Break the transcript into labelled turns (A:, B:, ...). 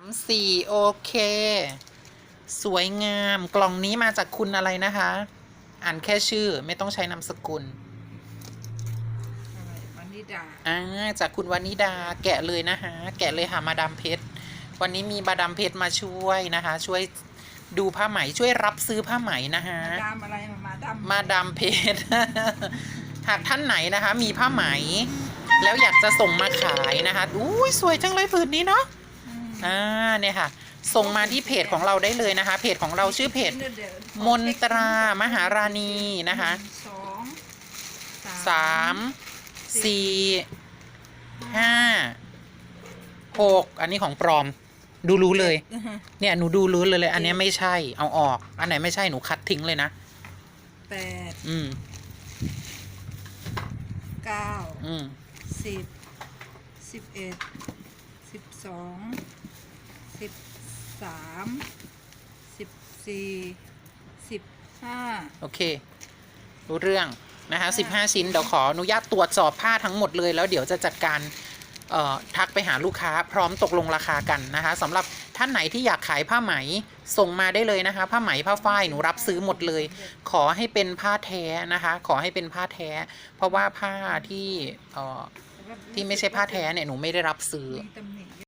A: ามสี่โอเค สวยงามกล่องนี้มาจากคุณอะไรนะคะ อ่านแค่ชื่อไม่ต้องใช้นามสกุล
B: อะไรวันนิดา
A: อ่าจากคุณวานิดาแกะเลยนะคะ แกะเลยค่ะมาดามเพชรวันนี้มีมาดามเพชรมาช่วยนะคะ ช่วยดูผ้าไหมช่วยรับซื้อผ้าไหมนะคะ
B: มาดามอะไรมาดาม
A: มาดามเพชรหากท่านไหนนะคะ มีผ้าไหม แล้วอยากจะส่งมาขายนะคะอุ้ยสวยจังเลยผืนนี้เนาะ
B: อืม
A: อ่าเนี่ยค่ะ ส่งมาที่เพจของเราได้เลยนะคะ เพจของเราชื่อเพจ
B: ดี๋ยว
A: มนตรามหาราณีนะคะ
B: สอง
A: สามสี่ห้าหกอันนี้ของปลอม ดูรู้เลย เนี่ยหนูดูรู้เลยเลย อันเนี้ยไม่ใช่เอาออก อันไหนไม่ใช่หนูคัดทิ้งเลยนะ
B: แปด
A: อืม
B: เก้า
A: อืม
B: สิบสิบเอ็ดสิบสอง สิบสามสิบสี่สิบห้า
A: โอเค รู้เรื่อง นะคะสิบห้าชิ้น เดี๋ยวขออนุญาตตรวจสอบผ้าทั้งหมดเลยแล้วเดี๋ยวจะจัดการเอ่อทักไปหาลูกค้าพร้อมตกลงราคากันนะคะสำหรับท่านไหนที่อยากขายผ้าไหมส่งมาได้เลยนะคะ ผ้าไหมผ้าฝ้ายหนูรับซื้อหมดเลย ขอให้เป็นผ้าแท้นะคะ ขอให้เป็นผ้าแท้ เพราะว่าผ้าที่เอ่อที่ไม่ใช่ผ้าแท้เนี่ยหนูไม่ได้รับซื้อ
B: มีตำหนิ